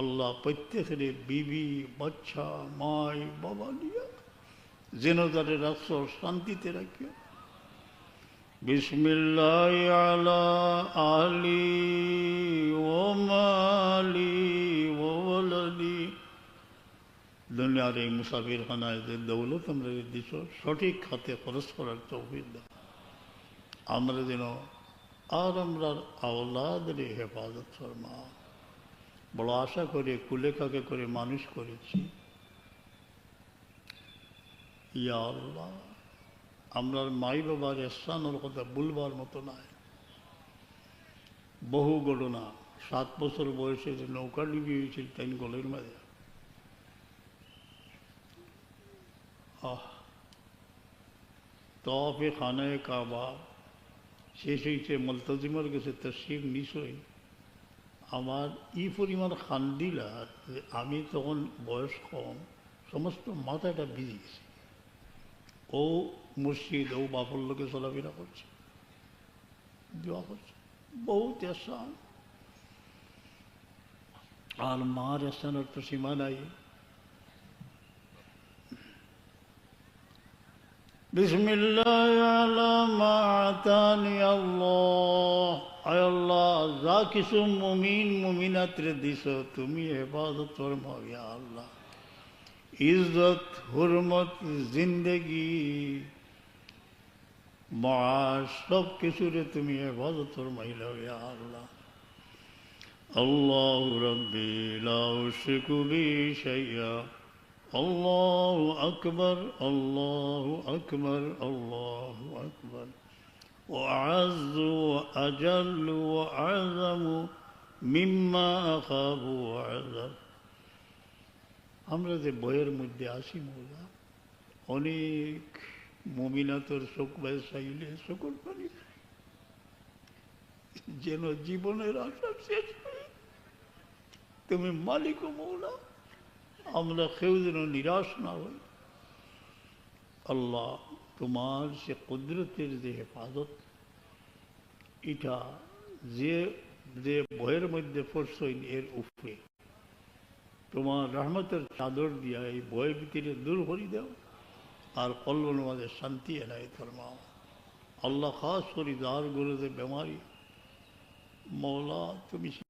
আল্লাহ প্রত্যেকের বিবি, বাচ্চা, মাই, বাবা নিয়া যেন তারে রাষ্ট্র শান্তিতে রাখিও বিসমিল্লাহ আলা আলি ও মালি দুনিয়ার এই মুসাফির খানায় দৌলত আমরা দিছ, সঠিক খাতে খরচ করার তৌফিক দাও। আমরা যেন আর আমরা আওলাদের হেফাজত ফরমা বড় আশা করে কুলেখাকে করে মানুষ করেছি। ইয়া আল্লাহ আমরা মাই বাবার এসানোর কথা বলবার মতো নাই। বহু ঘটনা, সাত বছর বয়সে যে নৌকা ডুবি হয়েছিল তাই গলের মাঝে। আহ তফে খানায় কাবা, শেষ হয়েছে মলতজিমার গেছে তশরিফ নিশ্চয়ই আমার ই পরিমাণ খান্দিলা যে আমি তখন বয়স কম সমস্ত মাথাটা ভিজে গেছে ও মসজিদ ও বাপর লোকে চলাফেরা করছে দোয়া করছে বহুত এসান আর মার এসানের তো সীমা নাই بسم الله على ما আতানি আল্লাহ আয় আল্লাহ, যা কিছু মুমিন, মুমিনাত্রে দিছ, তুমি হেফাজত ফরমাও ইয়া আল্লাহ। ইজ্জত, হুরমত, জিন্দেগি, মাস সব কিছুরে তুমি হেফাজত ফরমাইলাও আল্লাহ। আল্লাহ রব্বি লা উশরিকু বি শাইয়া আল্লাহু আকবার আল্লাহু আকবার, আল্লাহু وأعز وأجل وأعظم مما أخاف وأعذر আমরা যে বইয়ের মধ্যে আসি মৌলা অনেক মমিনাতর শোক বায় চাইলে শকর করি যেন জীবনের আশা শেষ হয় তুমি মালিক ও মৌলা আমরা কেউ যেন নিরাশ না হই আল্লাহ তোমার সে কুদরতের যে হেফাজত, এটা যে যে বইয়ের মধ্যে পড়ছইন এর উপরে। তোমার রহমতের চাদর দিয়া এই বইয়ের ভিতরে দূর করি দাও, আর কল্যাণ মাঝে শান্তি এলাই ফরমাও। আল্লাহ খাস করি যার গুলোতে বেমারি। মৌলা, তুমি